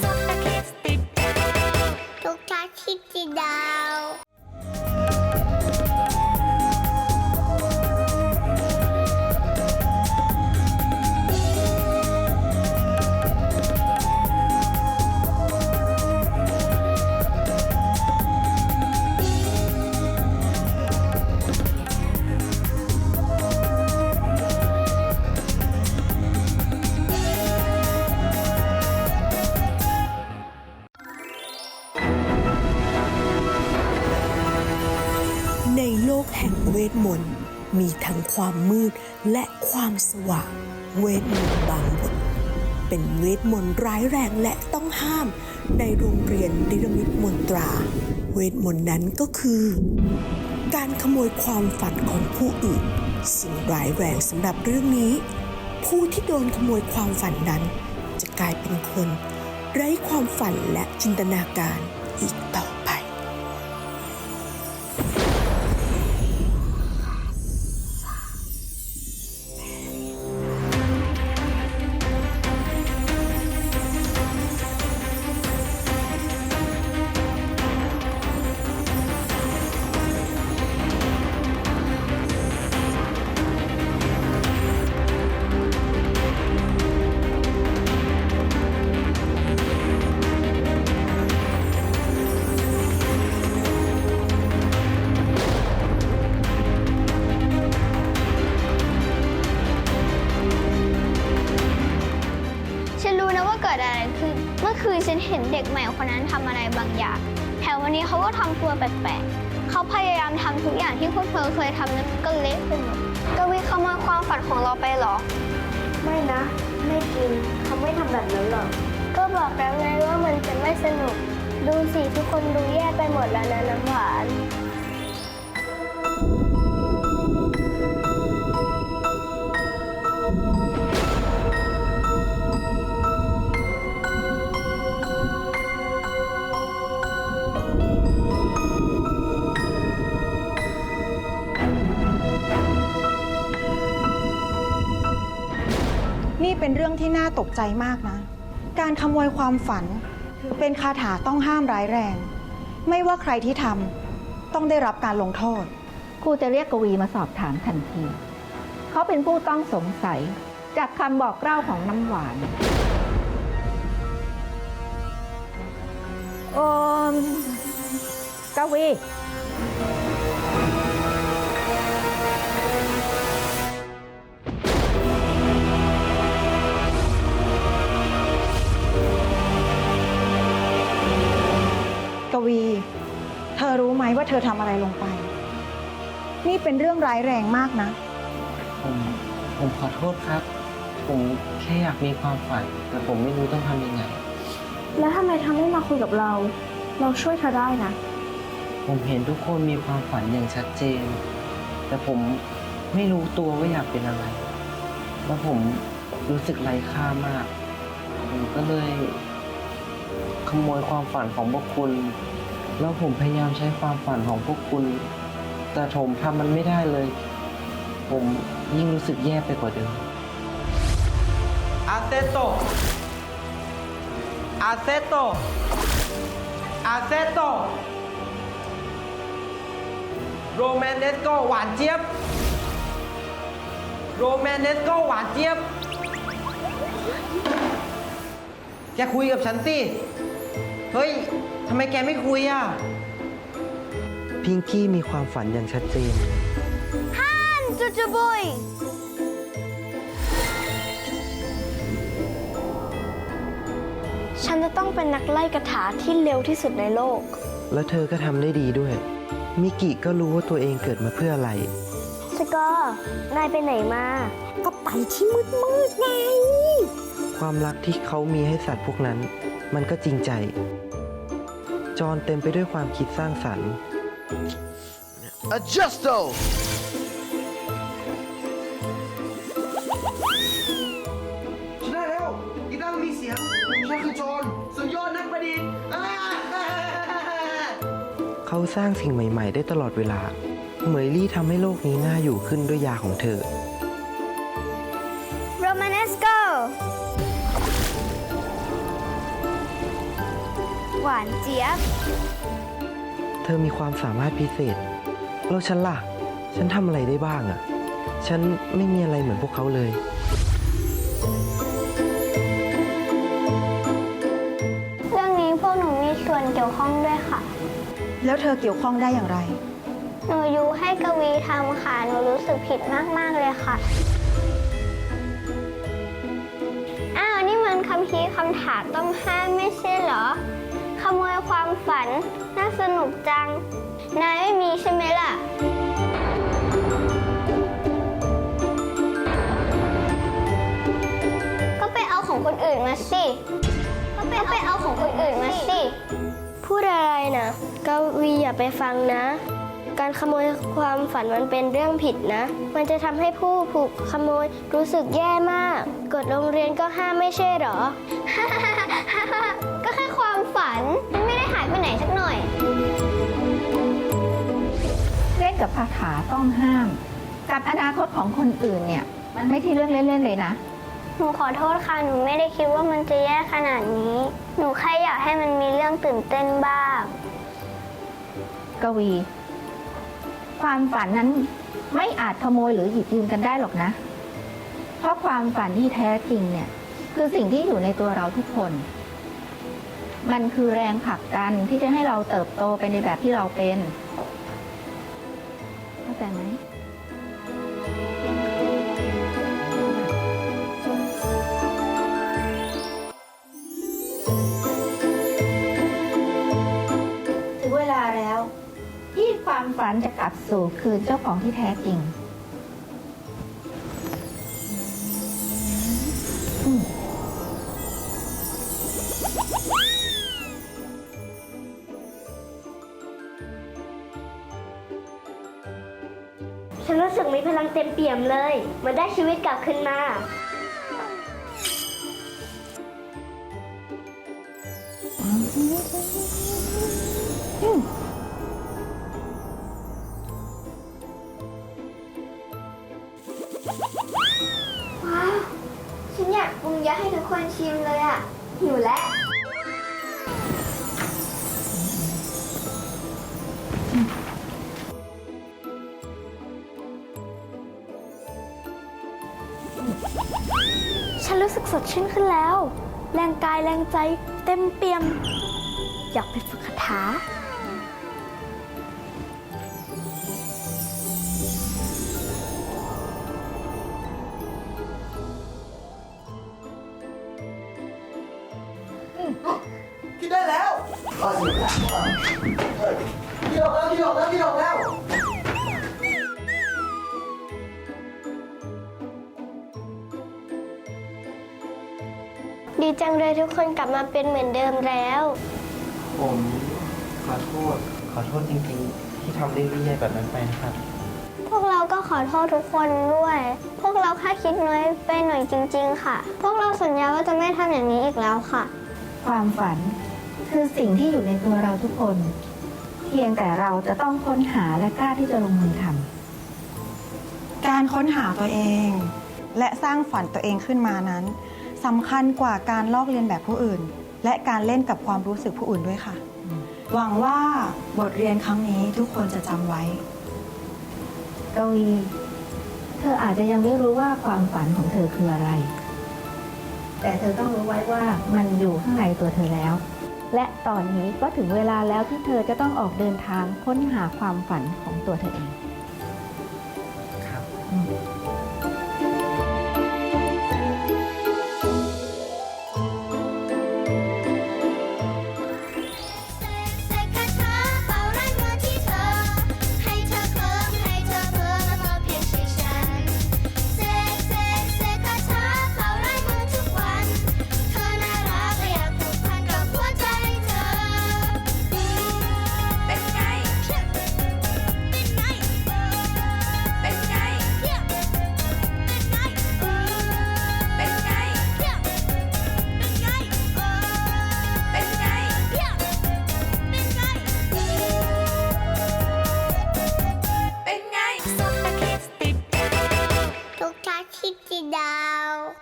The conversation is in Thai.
สุดตะคิดติ มนต์มีทั้งความมืดและความสว่าง เวทมนต์บางบทเป็นเวทมนต์ร้ายแรงและต้องห้าม ในโรงเรียนดิรมิตมนตรา เวทมนต์นั้นก็คือ การขโมยความฝันของผู้อื่น สิ่งร้ายแรงสำหรับเรื่องนี้ ผู้ที่โดนขโมยความฝันนั้น จะกลายเป็นคน ไร้ความฝันและจินตนาการอีกต่อ เห็นเด็กใหม่คนนั้นทำอะไรบางอย่าง แถมวันนี้เขาก็ทำตัวแปลกๆ เขาพยายามทำทุกอย่างที่พวกเธอเคยทำนั้นก็เละไปหมดกวีขโมยความฝันของเราไปเหรอ ไม่นะ ไม่จริงเขาไม่ทำแบบนั้นหรอก ก็บอกแล้วไงว่ามันจะไม่สนุก ดูสิทุกคนดูแย่ไปหมดแล้วนะน้ำหวาน เป็นเรื่องที่น่าตกใจมากนะ การขโมยความฝันถือเป็นคาถาต้องห้ามร้ายแรง ไม่ว่าใครที่ทำต้องได้รับการลงโทษครูจะเรียกกวีมาสอบถามทันที เขาเป็นผู้ต้องสงสัยจากคำบอกเล่าของน้ำหวาน โอมกวี ว่าเธอทำอะไรลงไป นี่เป็นเรื่องร้ายแรงมากนะ ผมผมขอโทษครับ ผมแค่อยากมีความฝัน แต่ผมไม่รู้ต้องทำยังไง แล้วทำไมเธอไม่มาคุยกับเรา เราช่วยเธอได้นะ ผมเห็นทุกคนมีความฝันอย่างชัดเจน แต่ผมไม่รู้ตัวว่าอยากเป็นอะไร แล้วผมรู้สึกไร้ค่ามาก ผมก็เลย ขโมยความฝันของพวกคุณ แล้วผมพยายามใช้ความฝันของพวกคุณ แต่ผมทำมันไม่ได้เลย ผมยิ่งรู้สึกแย่ไปกว่าเดิม อาเซโต อาเซโต อาเซโต โรแมนเนสโกหวานเจี๊ยบ โรแมนเนสโกหวานเจี๊ยบ แกคุยกับฉันสิ เฮ้ยำไมแกไม่คุยอะ พิงกี้มีความฝันอย่างชัดเจนจุจุบุยฉันจะต้องเป็นนักไล่กระถาที่เร็วที่สุดในโลก แล้วเธอก็ทำได้ดีด้วย มิกิก็รู้ว่าตัวเองเกิดมาเพื่ออะไร สกอร์นายไปไหนมา ก็ไปที่มืดมืดๆไง ความรักที่เขามีให้สัตว์พวกนั้น มันก็จริงใจ จอห์นเต็มไปด้วยความคิดสร้างสรรค์ Adjusto! ชนะแล้วกีตาร์มีเสียงฉันคือโจรสุดยอดนักประดิษฐ์อ่าเขาสร้างสิ่งใหม่ ๆ ได้ตลอดเวลา เหมยลี่ทำให้โลกนี้น่าอยู่ขึ้นด้วยยาของเธอ หวานเจี๊ยบ เธอมีความสามารถพิเศษ แล้วฉันล่ะ ฉันทำอะไรได้บ้างอะฉันไม่มีอะไรเหมือนพวกเขาเลย เรื่องนี้พวกหนูมีส่วนเกี่ยวข้องด้วยค่ะ แล้วเธอเกี่ยวข้องได้อย่างไร หนูยูให้กวีทำค่ะ หนูรู้สึกผิดมาก ๆ เลยค่ะ อ้าว นี่มันคำพีร์คำถามต้องห้ามไม่ใช่เหรอข โมยความฝัน น่าสนุกจัง นายไม่มีใช่ไหมล่ะ ก็ไปเอาของคนอื่นมาสิ ก็ไปไปเอาของคนอื่นมาสิ พูดอะไรนะกวีอย่าไปฟังนะ การขโมยความฝันมันเป็นเรื่องผิดนะ มันจะทำให้ผู้ถูกขโมยรู้สึกแย่มาก กฎโรงเรียนก็ห้ามไม่ใช่เหรอ ไม่ได้หายไปไหนสักหน่อย เล่นกับคาถาต้องห้าม กับอนาคตของคนอื่นเนี่ย มันไม่ใช่เรื่องเล่นๆเลยนะ หนูขอโทษค่ะ หนูไม่ได้คิดว่ามันจะแย่ขนาดนี้ หนูแค่อยากให้มันมีเรื่องตื่นเต้นบ้าง กวี ความฝันนั้นไม่อาจขโมยหรือหยิบยืมกันได้หรอกนะ เพราะความฝันที่แท้จริงเนี่ย คือสิ่งที่อยู่ในตัวเราทุกคน มันคือแรงผลักดันที่จะให้เราเติบโตไปในแบบที่เราเป็นเข้าใจไหมถึงเวลาแล้วที่ความฝันจะกลับสู่คืนเจ้าของที่แท้จริง ยมเลย มันได้ชีวิตกลับคืนมา ว้าว ฉันอยากปรุงเยอะให้ทุกคนชิมเลยอะ หิวแล้ว สึกสดชื่นขึ้นแล้ว แรงกายแรงใจเต็มเปี่ยม อยากไปฝึกคาถาคิดได้แล้วเอาสิเฮ้ยคิดออกแล้วคิดออกแล้วคิดออกแล้ว จังเลยทุกคนกลับมาเป็นเหมือนเดิมแล้ว ผมขอโทษ ขอโทษจริงๆ ที่ทำเรื่องแย่ๆแบบนั้นไปนะครับ พวกเราก็ขอโทษทุกคนด้วย พวกเราแค่คิดน้อยไปหน่อยจริง ๆ ค่ะ พวกเราสัญญาว่าจะไม่ทำอย่างนี้อีกแล้วค่ะ ความฝันคือสิ่งที่อยู่ในตัวเราทุกคน เพียงแต่เราจะต้องค้นหาและกล้าที่จะลงมือทำการค้นหาตัวเอง และสร้างฝันตัวเองขึ้นมานั้น สำคัญกว่าการลอกเลียนแบบผู้อื่น และการเล่นกับความรู้สึกผู้อื่นด้วยค่ะ หวังว่าบทเรียนครั้งนี้ทุกคนจะจำไว้ กวี เธออาจจะยังไม่รู้ว่าความฝันของเธอคืออะไร แต่เธอต้องรู้ไว้ว่ามันอยู่ข้างในตัวเธอแล้ว และตอนนี้ก็ถึงเวลาแล้วที่เธอจะต้องออกเดินทางค้นหาความฝันของตัวเธอเอง ครับอืม